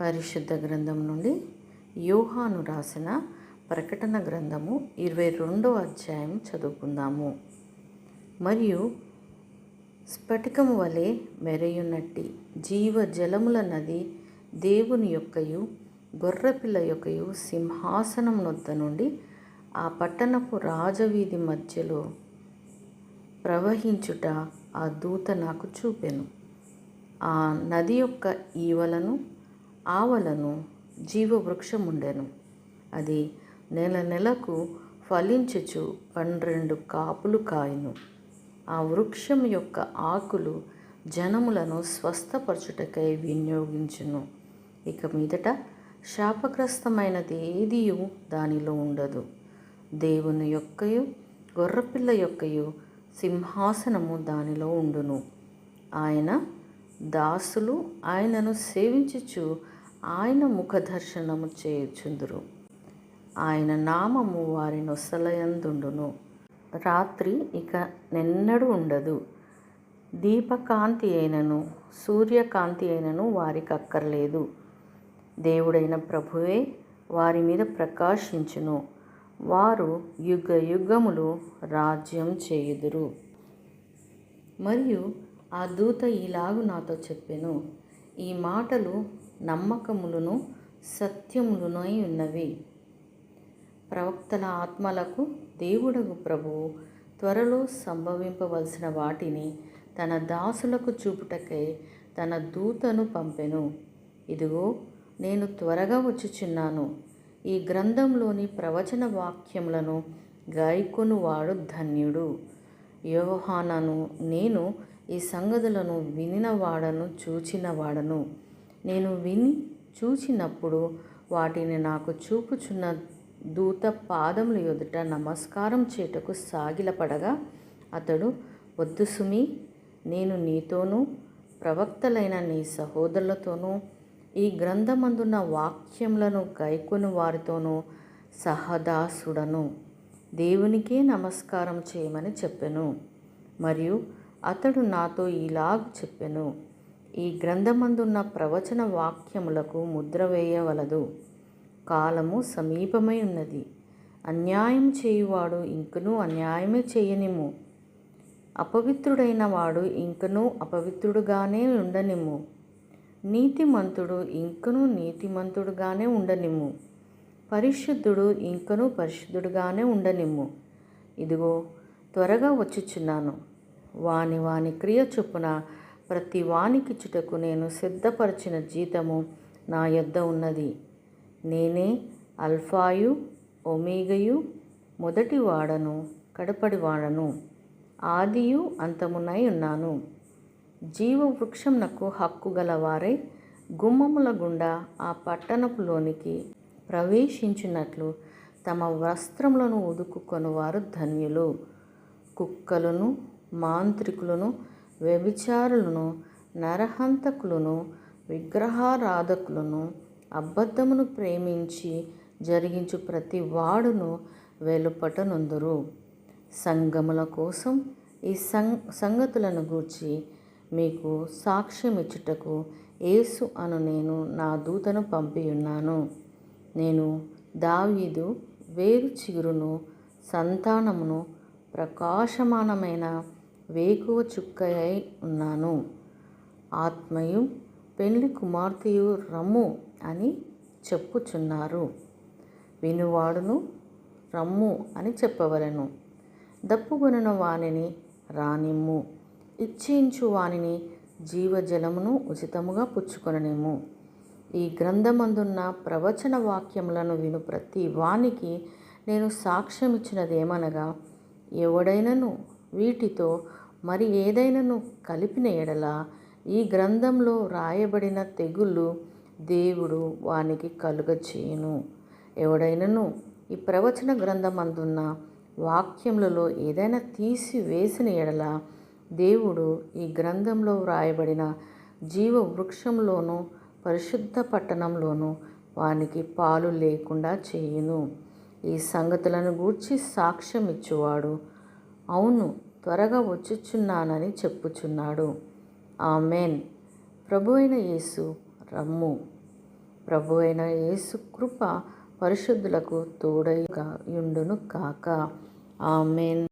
పరిశుద్ధ గ్రంథం నుండి యోహాను రాసిన ప్రకటన గ్రంథము ఇరవై రెండో అధ్యాయం చదువుకుందాము. మరియు స్ఫటికము వలె మెరయున్నట్టి జీవ జలముల నది దేవుని యొక్కయు గొర్రెపిల్ల యొక్కయు సింహాసనం నొద్ద నుండి ఆ పట్టణపు రాజవీధి మధ్యలో ప్రవహించుట ఆ దూత నాకు చూపెను. ఆ నది యొక్క ఈవలను ఆవలను జీవవృక్షముండెను. అది నెల నెలకు ఫలించుచు పన్నెండు కాపులు కాయను. ఆ వృక్షం యొక్క ఆకులు జనములను స్వస్థపరచుటకై వినియోగించును. ఇక మీదట శాపగ్రస్తమైనది ఏదియు దానిలో ఉండదు. దేవుని యొక్కయు గొర్రెపిల్ల యొక్కయు సింహాసనము దానిలో ఉండును. ఆయన దాసులు ఆయనను సేవించుచు ఆయన ముఖ దర్శనము చేయుచుందురు. ఆయన నామము వారి నొసలయందుండును. రాత్రి ఇక నెన్నడూ ఉండదు. దీపకాంతి అయినను సూర్యకాంతి అయినను వారికి అక్కర్లేదు దేవుడైన ప్రభువే వారి మీద ప్రకాశించును. వారు యుగ యుగములు రాజ్యం చేయుదురు. మరియు ఆ దూత ఈలాగు నాతో చెప్పెను. ఈ మాటలు నమ్మకములను సత్యములునై ఉన్నవి. ప్రవక్తల ఆత్మలకు దేవుడగు ప్రభువు త్వరలో సంభవింపవలసిన వాటిని తన దాసులకు చూపుటకై తన దూతను పంపెను. ఇదిగో నేను త్వరగా వచ్చుచున్నాను. ఈ గ్రంథంలోని ప్రవచన వాక్యములను గాయకొనువాడు ధన్యుడు. యోహానను నేను ఈ సంగతులను వినినవాడను చూచినవాడను. నేను విని చూచినప్పుడు వాటిని నాకు చూపుచున్న దూత పాదముల ఎదుట నమస్కారం చేటకు సాగిలపడగా అతడు వద్దు సుమి నేను నీతోనూ ప్రవక్తలైన నీ సహోదరులతోనూ ఈ గ్రంథమందున్న వాక్యములను గైకొని వారితోనూ సహదాసుడను. దేవునికే నమస్కారం చేయమని చెప్పెను. మరియు అతడు నాతో ఇలాగ చెప్పెను. ఈ గ్రంథమందున్న ప్రవచన వాక్యములకు ముద్ర వేయవలదు. కాలము సమీపమై ఉన్నది. అన్యాయం చేయువాడు ఇంకనూ అన్యాయమే చేయనిము అపవిత్రుడైన వాడు ఇంకనూ అపవిత్రుడుగానే ఉండనిమ్ము. నీతిమంతుడు ఇంకనూ నీతిమంతుడుగానే ఉండనిమ్ము. పరిశుద్ధుడు ఇంకనూ పరిశుద్ధుడుగానే ఉండనిమ్ము. ఇదిగో త్వరగా వచ్చుచున్నాను. వాని వాని క్రియ చొప్పున ప్రతి వానికిచ్చుటకు నేను సిద్ధపరిచిన జీతము నా యొద్ద ఉన్నది. నేనే అల్ఫాయు ఒమేగయు మొదటి వాడను కడపడి వాడను ఆదియు అంతమునై ఉన్నాను. జీవవృక్షంనకు హక్కు గలవారై గుమ్మముల గుండా ఆ పట్టణపులోనికి ప్రవేశించినట్లు తమ వస్త్రములను ఉదుకుకొనువారు ధన్యులు. కుక్కలను మాంత్రికులను వ్యభిచారులను నరహంతకులను విగ్రహారాధకులను అబద్ధమును ప్రేమించి జరిగించు ప్రతి వాడును వెలుపటనుందురు. సంగముల కోసం ఈ సం సంగతులను గూర్చి మీకు సాక్ష్యం ఇచ్చుటకు యేసు అను నేను నా దూతను పంపియున్నాను. నేను దావీదు వేరు చిగురును సంతానమును ప్రకాశమానమైన వేకువ చుక్కయై ఉన్నాను. ఆత్మయు పెళ్ళి కుమార్తెయు రమ్ము అని చెప్పుచున్నారు. వినువాడును రమ్ము అని చెప్పవలను. దప్పుగొనిన వానిని రానిమ్ము. ఇచ్చించు వానిని జీవజలమును ఉచితముగా పుచ్చుకొననేము ఈ గ్రంథమందున్న ప్రవచన వాక్యములను విను ప్రతి వానికి నేను సాక్ష్యం ఇచ్చినదేమనగా ఎవడైనను వీటితో మరి ఏదైనాను కలిపిన ఎడల ఈ గ్రంథంలో రాయబడిన తెగుళ్ళు దేవుడు వానికి కలుగచేయును. ఎవడైనను ఈ ప్రవచన గ్రంథం అందున్న వాక్యములలో ఏదైనా తీసి వేసిన ఎడల దేవుడు ఈ గ్రంథంలో వ్రాయబడిన జీవ వృక్షంలోనూ పరిశుద్ధ పట్టణంలోనూ వానికి పాలు లేకుండా చేయును. ఈ సంగతులను గూర్చి సాక్ష్యం ఇచ్చువాడు అవును త్వరగా వచ్చుచున్నానని చెప్పుచున్నాడు. ఆమెన్. ప్రభు అయిన యేసు రమ్ము. ప్రభు అయిన యేసు కృప పరిశుద్ధులకు తోడైగా యుండును కాక ఆమెన్.